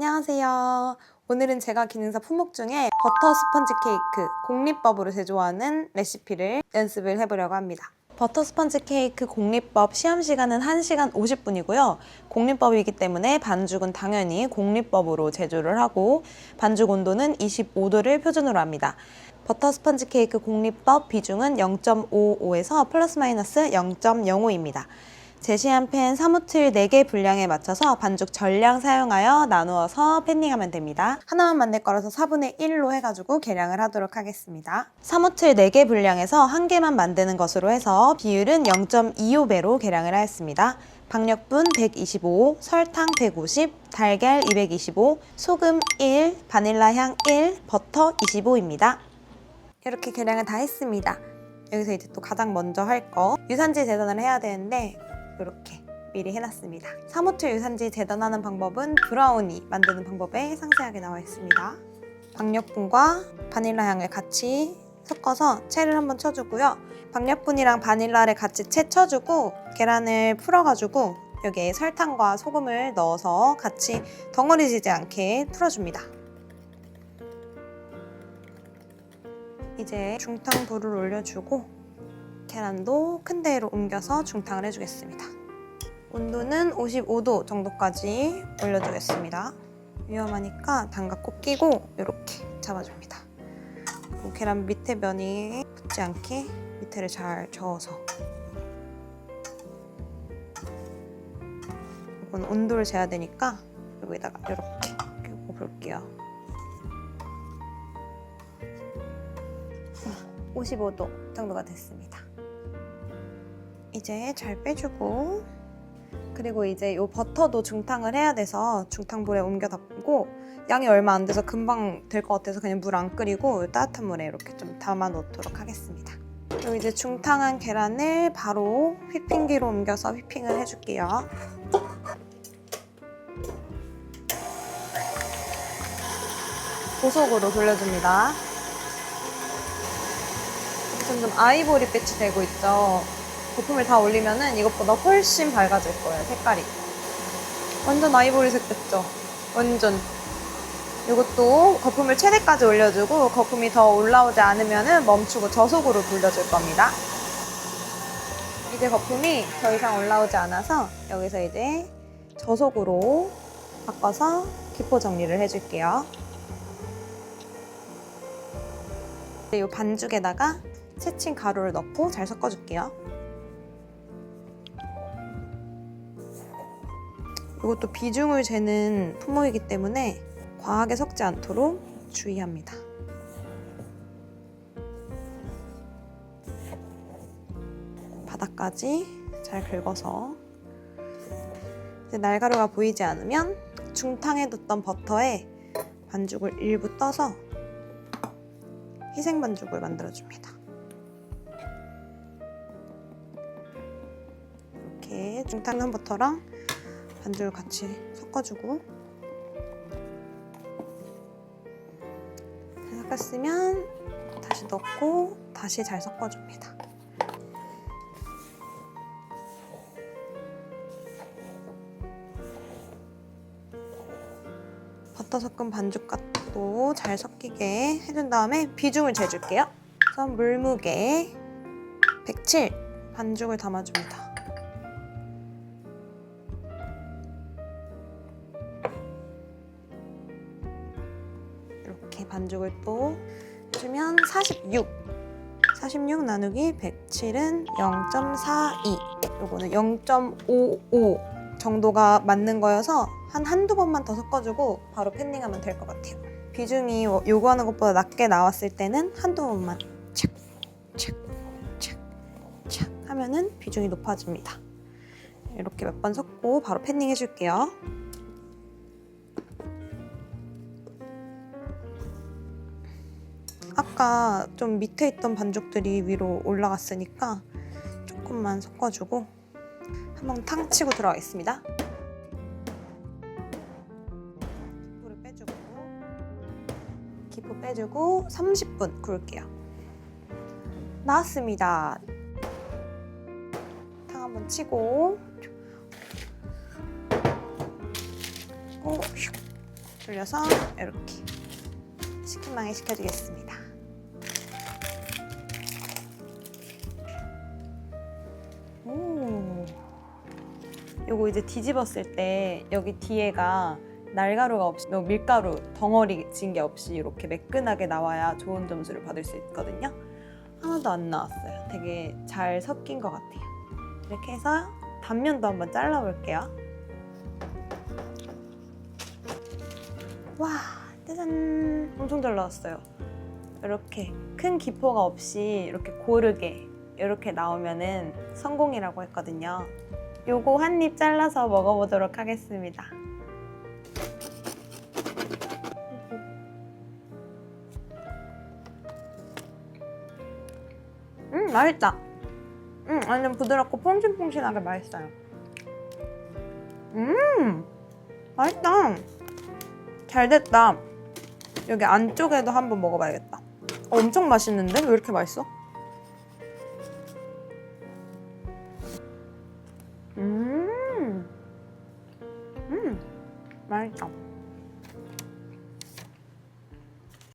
안녕하세요. 오늘은 제가 기능사 품목 중에 버터 스펀지 케이크 공리법으로 제조하는 레시피를 연습을 해보려고 합니다. 버터 스펀지 케이크 공리법 시험 시간은 1시간 50분이고요. 공리법이기 때문에 반죽은 당연히 공리법으로 제조를 하고 반죽 온도는 25도를 표준으로 합니다. 버터 스펀지 케이크 공리법 비중은 0.55에서 플러스 마이너스 0.05입니다. 제시한 팬 사무틀 4개 분량에 맞춰서 반죽 전량 사용하여 나누어서 팬닝하면 됩니다. 하나만 만들 거라서 4분의 1로 해가지고 계량을 하도록 하겠습니다. 사무틀 4개 분량에서 한 개만 만드는 것으로 해서 비율은 0.25배로 계량을 하였습니다. 박력분 125, 설탕 150, 달걀 225, 소금 1, 바닐라 향 1, 버터 25입니다. 이렇게 계량을 다 했습니다. 여기서 이제 또 가장 먼저 할 거 유산지 재단을 해야 되는데 이렇게 미리 해놨습니다. 사모틀 유산지 재단하는 방법은 브라우니 만드는 방법에 상세하게 나와 있습니다. 박력분과 바닐라 향을 같이 섞어서 채를 한번 쳐주고요. 박력분이랑 바닐라를 같이 채 쳐주고 계란을 풀어가지고 여기에 설탕과 소금을 넣어서 같이 덩어리지지 않게 풀어줍니다. 이제 중탕 불을 올려주고 계란도 큰 데로 옮겨서 중탕을 해주겠습니다. 온도는 55도 정도까지 올려주겠습니다. 위험하니까 장갑 꼭 끼고 이렇게 잡아줍니다. 그리고 계란 밑에 면이 붙지 않게 밑에를 잘 저어서 이건 온도를 재야 되니까 여기다가 이렇게 끼고 볼게요. 55도 정도가 됐습니다. 이제 잘 빼주고 그리고 이제 이 버터도 중탕을 해야 돼서 중탕불에 옮겨 담고 양이 얼마 안 돼서 금방 될 것 같아서 그냥 물 안 끓이고 따뜻한 물에 이렇게 좀 담아 놓도록 하겠습니다. 그리고 이제 중탕한 계란을 바로 휘핑기로 옮겨서 휘핑을 해줄게요. 고속으로 돌려줍니다. 점점 아이보리빛이 되고 있죠. 거품을 다 올리면은 이것보다 훨씬 밝아질 거예요, 색깔이. 완전 아이보리색 됐죠? 완전. 이것도 거품을 최대까지 올려주고 거품이 더 올라오지 않으면은 멈추고 저속으로 돌려줄 겁니다. 이제 거품이 더 이상 올라오지 않아서 여기서 이제 저속으로 바꿔서 기포 정리를 해줄게요. 이 반죽에다가 채친 가루를 넣고 잘 섞어줄게요. 이것도 비중을 재는 품목이기 때문에 과하게 섞지 않도록 주의합니다. 바닥까지 잘 긁어서 이제 날가루가 보이지 않으면 중탕해뒀던 버터에 반죽을 일부 떠서 희생 반죽을 만들어줍니다. 이렇게 중탕한 버터랑 반죽을 같이 섞어주고 섞었으면 다시 넣고 다시 잘 섞어줍니다. 버터 섞은 반죽과도 잘 섞이게 해준 다음에 비중을 재줄게요. 우선 물무게 107 반죽을 담아줍니다. 반죽을 또 해주면 46 46 나누기 107은 0.42 요거는 0.55 정도가 맞는 거여서 한 한두 번만 더 섞어주고 바로 팬닝하면 될 것 같아요. 비중이 요구하는 것보다 낮게 나왔을 때는 한두 번만 착, 착, 착, 착 하면은 비중이 높아집니다. 이렇게 몇 번 섞고 바로 팬닝 해줄게요 아까 좀 밑에 있던 반죽들이 위로 올라갔으니까 조금만 섞어주고 한번 탕 치고 들어가겠습니다. 기포를 빼주고 기포 빼주고 30분 구울게요. 나왔습니다. 탕 한번 치고 오, 슉. 돌려서 이렇게 시큼하게 식혀주겠습니다. 요거 이제 뒤집었을 때 여기 뒤에가 날가루가 없이 너 밀가루 덩어리 진 게 없이 이렇게 매끈하게 나와야 좋은 점수를 받을 수 있거든요. 하나도 안 나왔어요. 되게 잘 섞인 것 같아요. 이렇게 해서 단면도 한번 잘라볼게요. 와, 짜잔! 엄청 잘 나왔어요. 이렇게 큰 기포가 없이 이렇게 고르게 이렇게 나오면은 성공이라고 했거든요. 요거 한 입 잘라서 먹어보도록 하겠습니다. 음, 맛있다. 음, 완전 부드럽고 퐁신퐁신하게 맛있어요. 음, 맛있다. 잘 됐다. 여기 안쪽에도 한번 먹어봐야겠다. 어, 엄청 맛있는데? 왜 이렇게 맛있어? 음, 음, 맛있다.